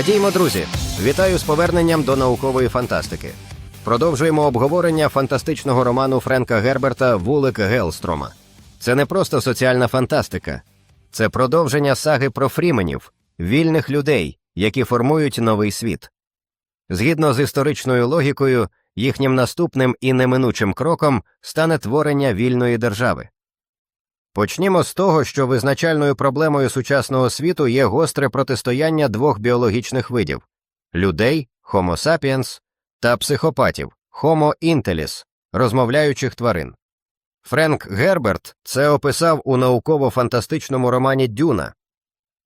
Радіймо, друзі! Вітаю з поверненням до наукової фантастики. Продовжуємо обговорення фантастичного роману Френка Герберта Вулик Гелстрома. Це не просто соціальна фантастика, це продовження саги про фріменів, вільних людей, які формують новий світ. Згідно з історичною логікою, їхнім наступним і неминучим кроком стане творення вільної держави. Почнімо з того, що визначальною проблемою сучасного світу є гостре протистояння двох біологічних видів людей Homo sapiens та психопатів Homo intellis, розмовляючих тварин. Френк Герберт це описав у науково-фантастичному романі Дюна.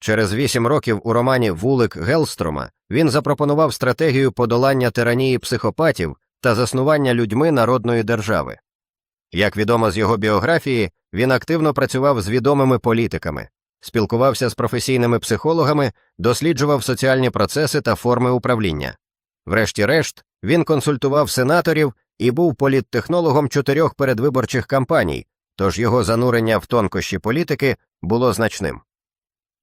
Через вісім років у романі Вулик Гелстрома він запропонував стратегію подолання тиранії психопатів та заснування людьми народної держави. Як відомо з його біографії, він активно працював з відомими політиками, спілкувався з професійними психологами, досліджував соціальні процеси та форми управління. Врешті-решт, він консультував сенаторів і був політтехнологом чотирьох передвиборчих кампаній, тож його занурення в тонкощі політики було значним.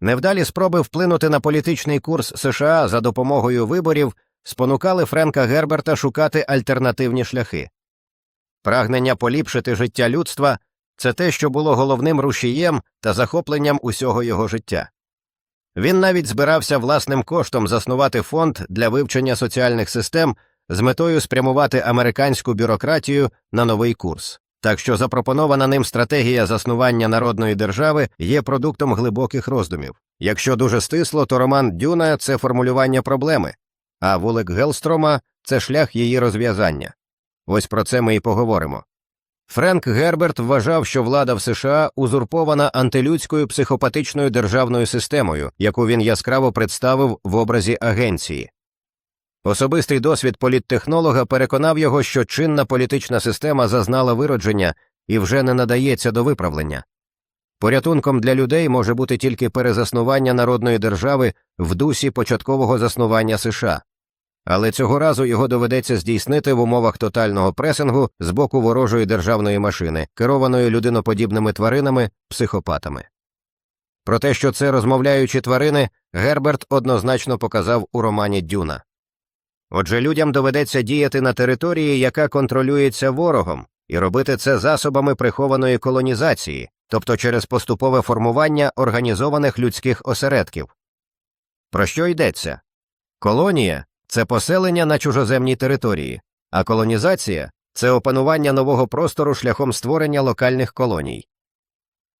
Невдалі спроби вплинути на політичний курс США за допомогою виборів спонукали Френка Герберта шукати альтернативні шляхи. Прагнення поліпшити життя людства це те, що було головним рушієм та захопленням усього його життя. Він навіть збирався власним коштом заснувати фонд для вивчення соціальних систем з метою спрямувати американську бюрократію на новий курс. Так що запропонована ним стратегія заснування народної держави є продуктом глибоких роздумів. Якщо дуже стисло, то роман Дюна це формулювання проблеми, а вулик Гелстрома це шлях її розв'язання. Ось про це ми і поговоримо. Френк Герберт вважав, що влада в США узурпована антилюдською психопатичною державною системою, яку він яскраво представив в образі агенції. Особистий досвід політтехнолога переконав його, що чинна політична система зазнала виродження і вже не надається до виправлення. Порятунком для людей може бути тільки перезаснування народної держави в дусі початкового заснування США. Але цього разу його доведеться здійснити в умовах тотального пресингу з боку ворожої державної машини, керованої людиноподібними тваринами, психопатами. Про те, що це розмовляючі тварини, Герберт однозначно показав у романі Дюна. Отже, людям доведеться діяти на території, яка контролюється ворогом, і робити це засобами прихованої колонізації, тобто через поступове формування організованих людських осередків. Про що йдеться? Колонія це поселення на чужоземній території, а колонізація це опанування нового простору шляхом створення локальних колоній.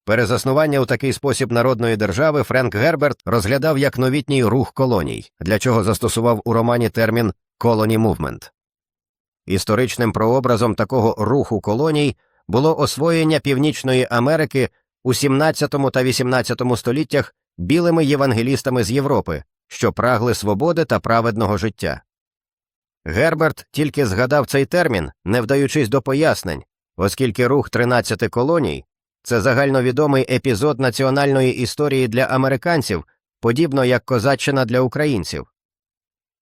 Перезаснування у такий спосіб народної держави Френк Герберт розглядав як новітній рух колоній, для чого застосував у романі термін «colony movement». Історичним прообразом такого руху колоній було освоєння Північної Америки у 17 та 18 століттях білими євангелістами з Європи, що прагли свободи та праведного життя. Герберт тільки згадав цей термін, не вдаючись до пояснень, оскільки рух 13 колоній це загальновідомий епізод національної історії для американців, подібно як козаччина для українців.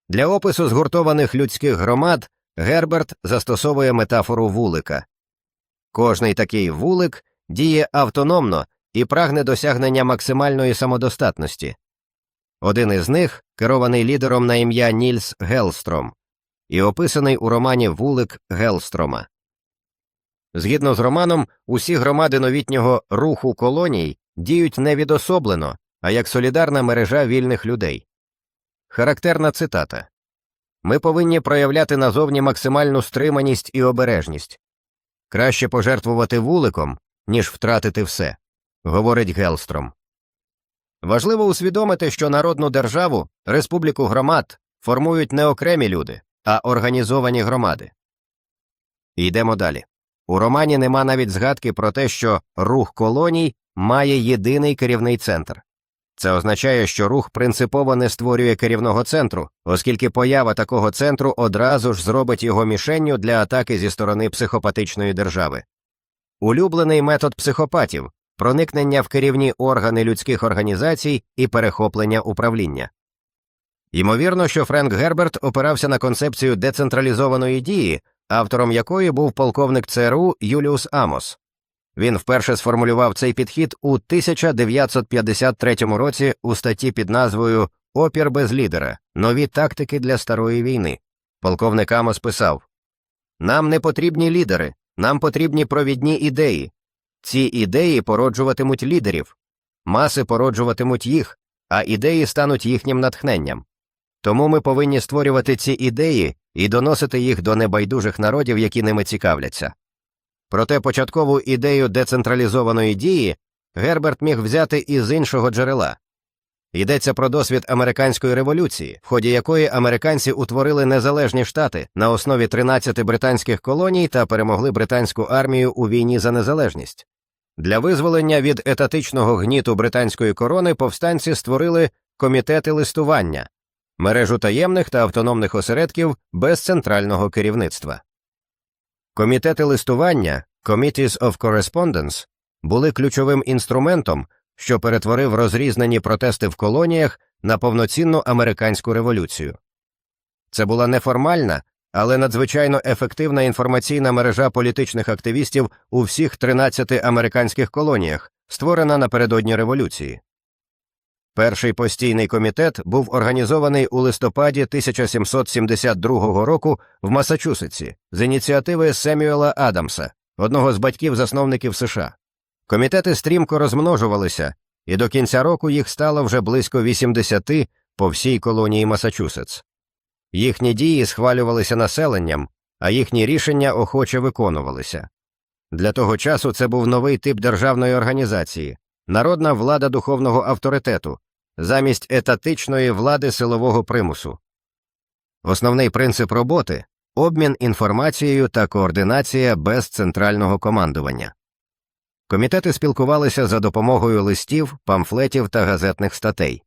Для опису згуртованих людських громад Герберт застосовує метафору вулика. Кожний такий вулик діє автономно і прагне досягнення максимальної самодостатності. Один із них керований лідером на ім'я Нільс Гелстром і описаний у романі Вулик Гелстрома. Згідно з романом, усі громади новітнього руху колоній діють не відособлено, а як солідарна мережа вільних людей. Характерна цитата Ми повинні проявляти назовні максимальну стриманість і обережність. Краще пожертвувати вуликом, ніж втратити все, говорить Гелстром. Важливо усвідомити, що народну державу, республіку громад формують не окремі люди, а організовані громади. Йдемо далі. У романі нема навіть згадки про те, що рух колоній має єдиний керівний центр. Це означає, що рух принципово не створює керівного центру, оскільки поява такого центру одразу ж зробить його мішенню для атаки зі сторони психопатичної держави. Улюблений метод психопатів проникнення в керівні органи людських організацій і перехоплення управління. Ймовірно, що Френк Герберт опирався на концепцію децентралізованої дії, автором якої був полковник ЦРУ Юліус Амос. Він вперше сформулював цей підхід у 1953 році у статті під назвою Опір без лідера, нові тактики для старої війни. Полковник Амос писав Нам не потрібні лідери, нам потрібні провідні ідеї. Ці ідеї породжуватимуть лідерів, маси породжуватимуть їх, а ідеї стануть їхнім натхненням. Тому ми повинні створювати ці ідеї і доносити їх до небайдужих народів, які ними цікавляться. Проте початкову ідею децентралізованої дії Герберт міг взяти із іншого джерела. Йдеться про досвід американської революції, в ході якої американці утворили незалежні штати на основі 13 британських колоній та перемогли британську армію у війні за незалежність. Для визволення від етатичного гніту британської корони повстанці створили комітети листування, мережу таємних та автономних осередків без центрального керівництва. Комітети листування Committees of Correspondence були ключовим інструментом, що перетворив розрізнені протести в колоніях на повноцінну американську революцію. Це була неформальна, але надзвичайно ефективна інформаційна мережа політичних активістів у всіх 13 американських колоніях, створена напередодні революції. Перший постійний комітет був організований у листопаді 1772 року в Масачусетсі з ініціативи Семюела Адамса, одного з батьків-засновників США. Комітети стрімко розмножувалися, і до кінця року їх стало вже близько 80 по всій колонії Масачусетс. Їхні дії схвалювалися населенням, а їхні рішення охоче виконувалися. Для того часу це був новий тип державної організації, народна влада духовного авторитету, замість етатичної влади силового примусу. Основний принцип роботи обмін інформацією та координація без центрального командування. Комітети спілкувалися за допомогою листів, памфлетів та газетних статей.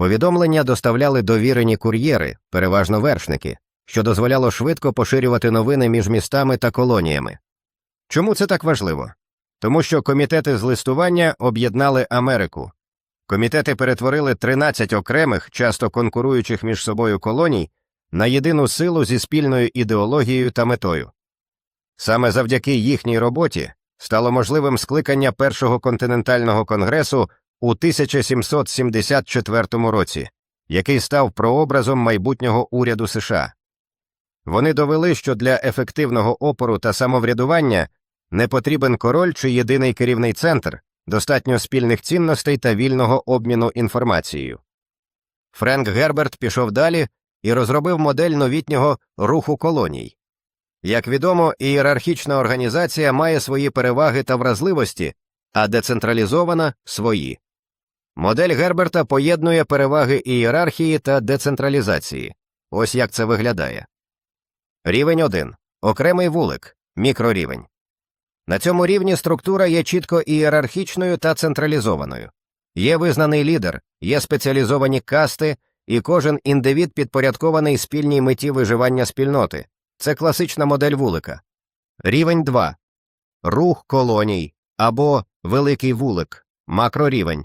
Повідомлення доставляли довірені кур'єри, переважно вершники, що дозволяло швидко поширювати новини між містами та колоніями. Чому це так важливо? Тому що комітети з листування об'єднали Америку. Комітети перетворили 13 окремих, часто конкуруючих між собою колоній на єдину силу зі спільною ідеологією та метою. Саме завдяки їхній роботі стало можливим скликання Першого континентального конгресу у 1774 році, який став прообразом майбутнього уряду США. Вони довели, що для ефективного опору та самоврядування не потрібен король чи єдиний керівний центр, достатньо спільних цінностей та вільного обміну інформацією. Френк Герберт пішов далі і розробив модель новітнього руху колоній. Як відомо, ієрархічна організація має свої переваги та вразливості, а децентралізована свої. Модель Герберта поєднує переваги ієрархії та децентралізації. Ось як це виглядає. Рівень 1. Окремий вулик, мікрорівень. На цьому рівні структура є чітко ієрархічною та централізованою. Є визнаний лідер, є спеціалізовані касти, і кожен індивід підпорядкований спільній меті виживання спільноти. Це класична модель вулика. Рівень 2. Рух колоній або великий вулик, макрорівень.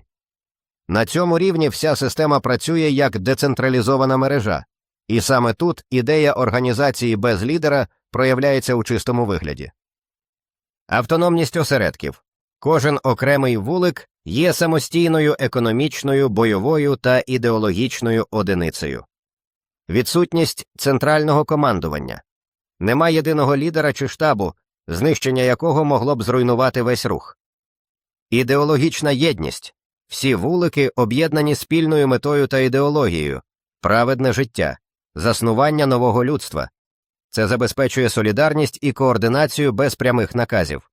На цьому рівні вся система працює як децентралізована мережа, і саме тут ідея організації без лідера проявляється у чистому вигляді. Автономність осередків кожен окремий вулик є самостійною економічною, бойовою та ідеологічною одиницею. Відсутність центрального командування нема єдиного лідера чи штабу, знищення якого могло б зруйнувати весь рух. Ідеологічна єдність всі вулики об'єднані спільною метою та ідеологією, праведне життя, заснування нового людства. Це забезпечує солідарність і координацію без прямих наказів.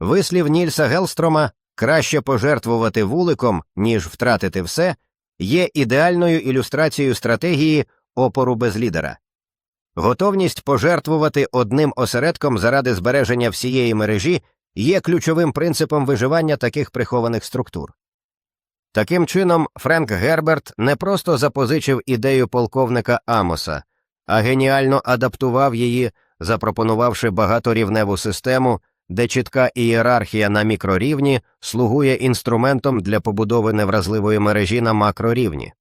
Вислів Нільса Гелстрома краще пожертвувати вуликом, ніж втратити все, є ідеальною ілюстрацією стратегії опору без лідера. Готовність пожертвувати одним осередком заради збереження всієї мережі є ключовим принципом виживання таких прихованих структур. Таким чином, Френк Герберт не просто запозичив ідею полковника Амоса, а геніально адаптував її, запропонувавши багаторівневу систему, де чітка ієрархія на мікрорівні слугує інструментом для побудови невразливої мережі на макрорівні.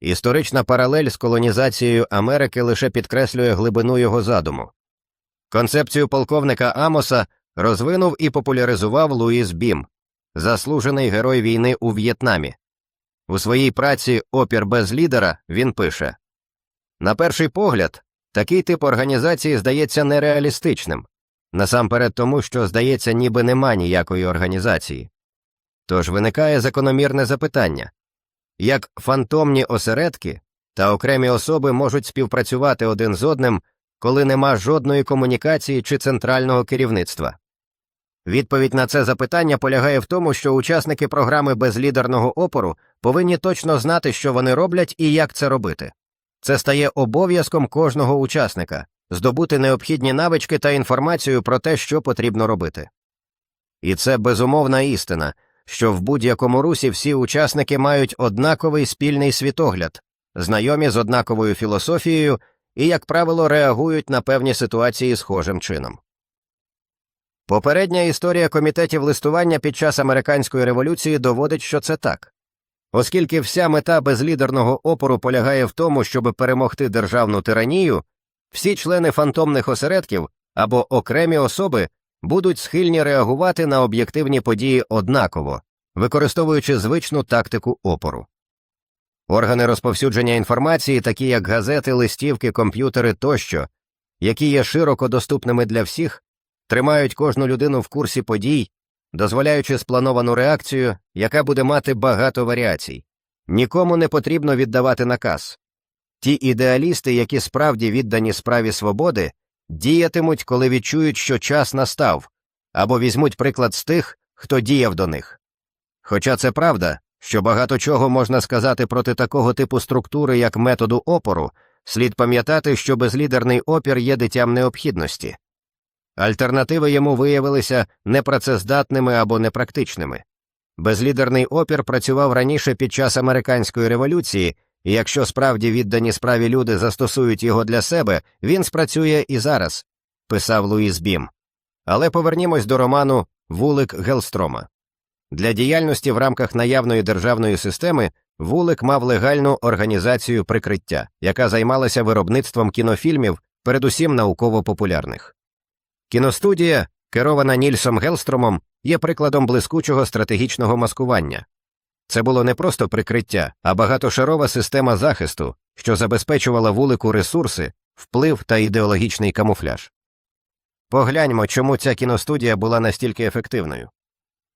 Історична паралель з колонізацією Америки лише підкреслює глибину його задуму. Концепцію полковника Амоса розвинув і популяризував Луїс Бім, заслужений герой війни у В'єтнамі. У своїй праці Опір без лідера він пише На перший погляд, такий тип організації здається нереалістичним, насамперед тому, що, здається, ніби нема ніякої організації. Тож виникає закономірне запитання як фантомні осередки та окремі особи можуть співпрацювати один з одним, коли нема жодної комунікації чи центрального керівництва? Відповідь на це запитання полягає в тому, що учасники програми безлідерного опору повинні точно знати, що вони роблять і як це робити. Це стає обов'язком кожного учасника здобути необхідні навички та інформацію про те, що потрібно робити. І це безумовна істина, що в будь-якому русі всі учасники мають однаковий спільний світогляд, знайомі з однаковою філософією і, як правило, реагують на певні ситуації схожим чином. Попередня історія комітетів листування під час американської революції доводить, що це так. Оскільки вся мета безлідерного опору полягає в тому, щоб перемогти державну тиранію, всі члени фантомних осередків або окремі особи будуть схильні реагувати на об'єктивні події однаково, використовуючи звичну тактику опору. Органи розповсюдження інформації, такі як газети, листівки, комп'ютери тощо, які є широко доступними для всіх, тримають кожну людину в курсі подій, дозволяючи сплановану реакцію, яка буде мати багато варіацій. Нікому не потрібно віддавати наказ. Ті ідеалісти, які справді віддані справі свободи, діятимуть, коли відчують, що час настав, або візьмуть приклад з тих, хто діяв до них. Хоча це правда, що багато чого можна сказати проти такого типу структури, як методу опору, слід пам'ятати, що безлідерний опір є дитям необхідності. Альтернативи йому виявилися непрацездатними або непрактичними. Безлідерний опір працював раніше під час американської революції, і якщо справді віддані справі люди застосують його для себе, він спрацює і зараз, писав Луїс Бім. Але повернімось до роману Вулик Гелстрома. Для діяльності в рамках наявної державної системи Вулик мав легальну організацію прикриття, яка займалася виробництвом кінофільмів, передусім науково-популярних. Кіностудія, керована Нільсом Гелстромом, є прикладом блискучого стратегічного маскування. Це було не просто прикриття, а багатошарова система захисту, що забезпечувала вулику ресурси, вплив та ідеологічний камуфляж. Погляньмо, чому ця кіностудія була настільки ефективною.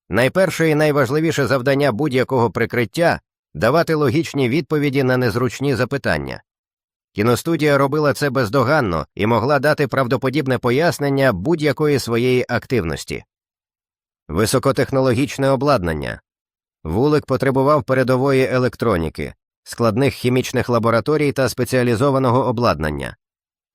Найперше і найважливіше завдання будь-якого прикриття давати логічні відповіді на незручні запитання. Кіностудія робила це бездоганно і могла дати правдоподібне пояснення будь-якої своєї активності. Високотехнологічне обладнання вулик потребував передової електроніки, складних хімічних лабораторій та спеціалізованого обладнання.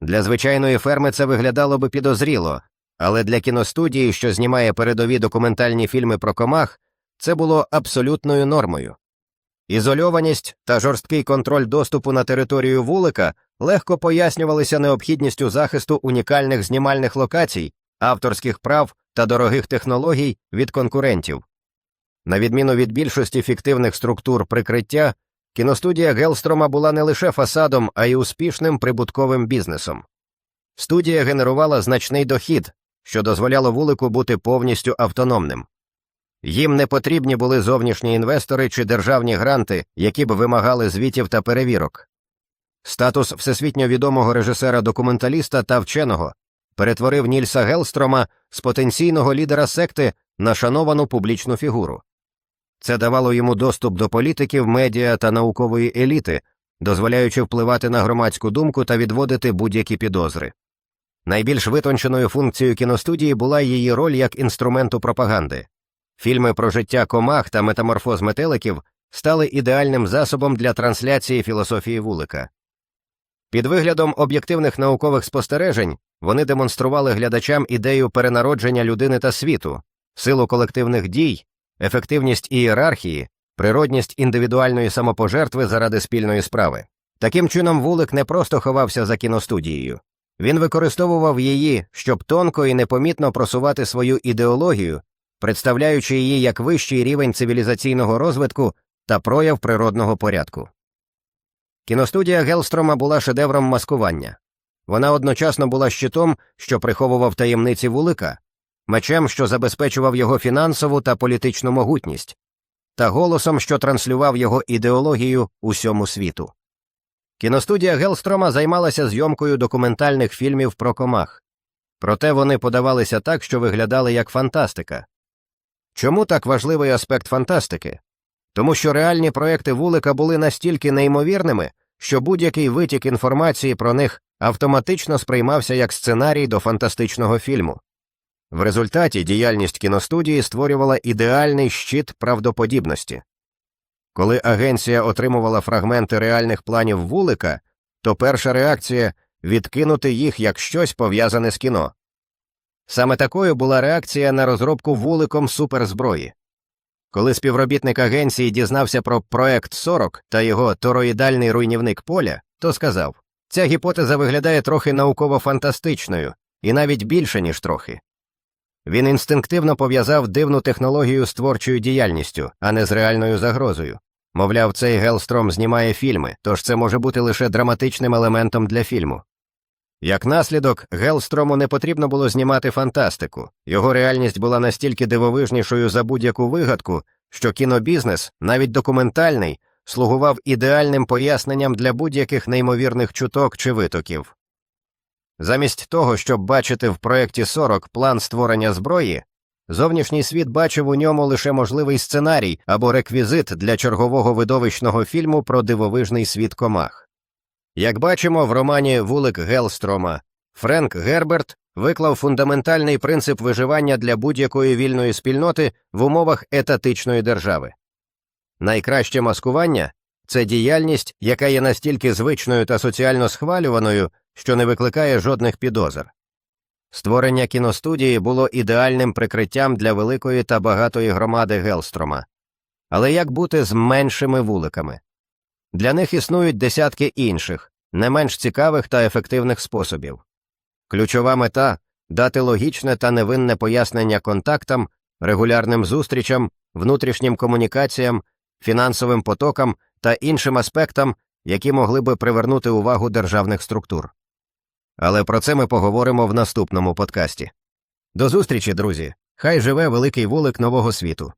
Для звичайної ферми це виглядало би підозріло, але для кіностудії, що знімає передові документальні фільми про комах, це було абсолютною нормою. Ізольованість та жорсткий контроль доступу на територію вулика легко пояснювалися необхідністю захисту унікальних знімальних локацій, авторських прав та дорогих технологій від конкурентів. На відміну від більшості фіктивних структур прикриття, кіностудія Гелстрома була не лише фасадом, а й успішним прибутковим бізнесом. Студія генерувала значний дохід, що дозволяло вулику бути повністю автономним. Їм не потрібні були зовнішні інвестори чи державні гранти, які б вимагали звітів та перевірок. Статус всесвітньо відомого режисера-документаліста та вченого перетворив Нільса Гелстрома з потенційного лідера секти на шановану публічну фігуру. Це давало йому доступ до політиків, медіа та наукової еліти, дозволяючи впливати на громадську думку та відводити будь-які підозри. Найбільш витонченою функцією кіностудії була її роль як інструменту пропаганди. Фільми про життя комах та метаморфоз метеликів стали ідеальним засобом для трансляції філософії вулика. Під виглядом об'єктивних наукових спостережень вони демонстрували глядачам ідею перенародження людини та світу, силу колективних дій, ефективність ієрархії, природність індивідуальної самопожертви заради спільної справи. Таким чином, вулик не просто ховався за кіностудією, він використовував її, щоб тонко і непомітно просувати свою ідеологію, представляючи її як вищий рівень цивілізаційного розвитку та прояв природного порядку. Кіностудія Гелстрома була шедевром маскування. Вона одночасно була щитом, що приховував таємниці вулика, мечем, що забезпечував його фінансову та політичну могутність. та голосом, що транслював його ідеологію усьому світу. Кіностудія Гелстрома займалася зйомкою документальних фільмів про комах, проте вони подавалися так, що виглядали як фантастика. Чому так важливий аспект фантастики? Тому що реальні проекти вулика були настільки неймовірними, що будь-який витік інформації про них автоматично сприймався як сценарій до фантастичного фільму. В результаті діяльність кіностудії створювала ідеальний щит правдоподібності. Коли агенція отримувала фрагменти реальних планів вулика, то перша реакція відкинути їх як щось пов'язане з кіно. Саме такою була реакція на розробку вуликом суперзброї. Коли співробітник агенції дізнався про проект 40 та його тороїдальний руйнівник поля, то сказав ця гіпотеза виглядає трохи науково-фантастичною, і навіть більше, ніж трохи. Він інстинктивно пов'язав дивну технологію з творчою діяльністю, а не з реальною загрозою. Мовляв, цей Гелстром знімає фільми, тож це може бути лише драматичним елементом для фільму. Як наслідок, Гелстрому не потрібно було знімати фантастику, його реальність була настільки дивовижнішою за будь-яку вигадку, що кінобізнес, навіть документальний, слугував ідеальним поясненням для будь-яких неймовірних чуток чи витоків. Замість того, щоб бачити в проєкті 40 план створення зброї, зовнішній світ бачив у ньому лише можливий сценарій або реквізит для чергового видовищного фільму про дивовижний світ комах. Як бачимо в романі Вулик Гелстрома, Френк Герберт виклав фундаментальний принцип виживання для будь-якої вільної спільноти в умовах етатичної держави. Найкраще маскування це діяльність, яка є настільки звичною та соціально схвалюваною, що не викликає жодних підозр. Створення кіностудії було ідеальним прикриттям для великої та багатої громади Гелстрома. Але як бути з меншими вуликами? Для них існують десятки інших, не менш цікавих та ефективних способів. Ключова мета дати логічне та невинне пояснення контактам, регулярним зустрічам, внутрішнім комунікаціям, фінансовим потокам та іншим аспектам, які могли би привернути увагу державних структур. Але про це ми поговоримо в наступному подкасті. До зустрічі, друзі! Хай живе великий вулик нового світу.